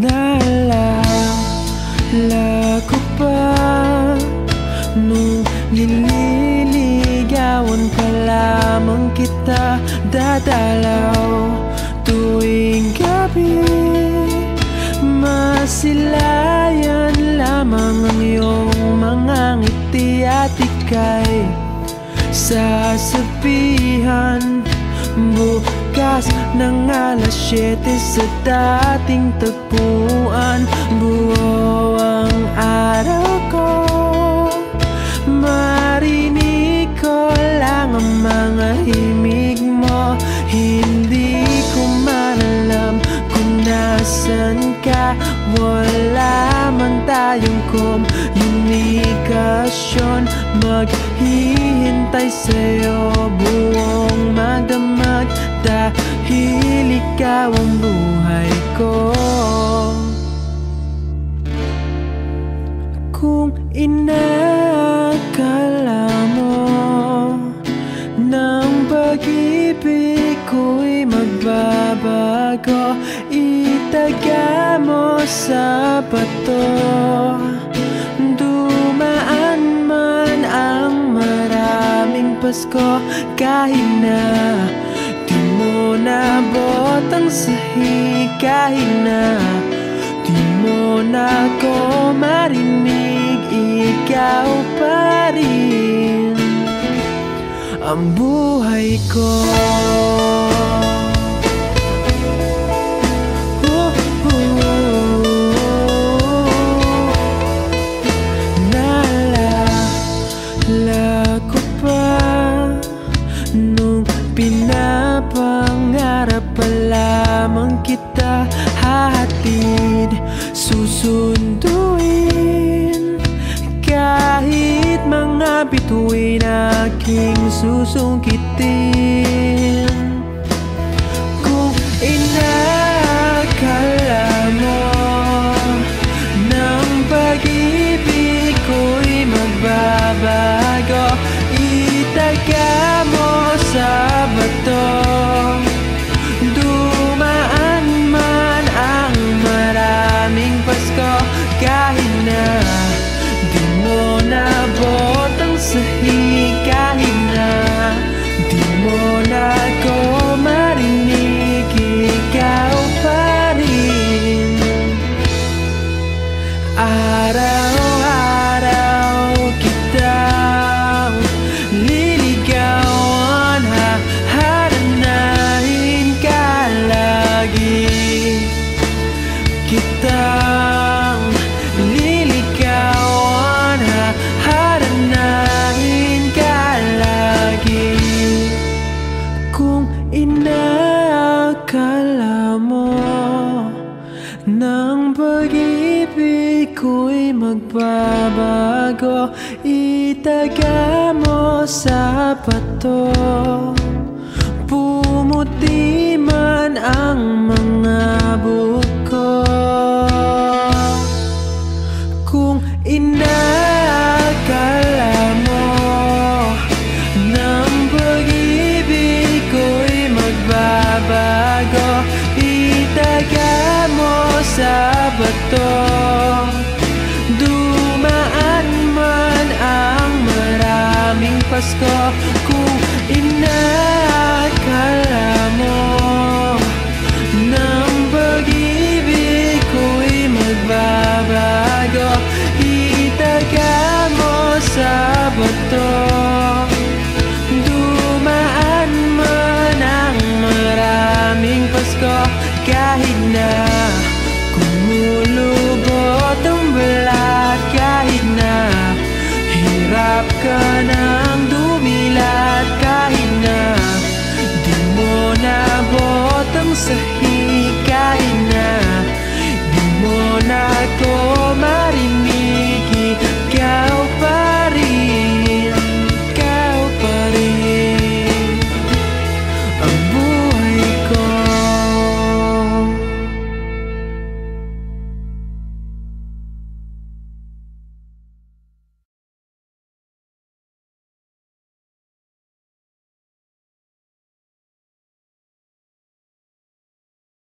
Inaalala ko pa Nung nililigawan ka lamang kita Dadalaw tuwing gabi. Masilayan lamang ang iyong mga ngiti At ika'y. Sasabihan buhay Bukas ng alas 7 sa dating tagpuan Buo ang araw ko. Marinig ko lang ang mga himig mo. Hindi ko man alam kung nasan ka. Wala man tayong komunikasyon. Maghihintay sa'yo buong magdamag Dahil ikaw ang buhay ko. Kung inakala mo Ng pag-ibig ko'y magbabago Itaga mo sa bato. Dumaan man ang maraming Pasko Kahit na di mo nabot ang sahig na di mo na ako marinig Ikaw pa rin ang buhay ko ko aking susungkitin. Kung inakala Nang pag-ibig ko'y magbabago Itaga mo sa bato. Pumuti man ang mga Dumaan man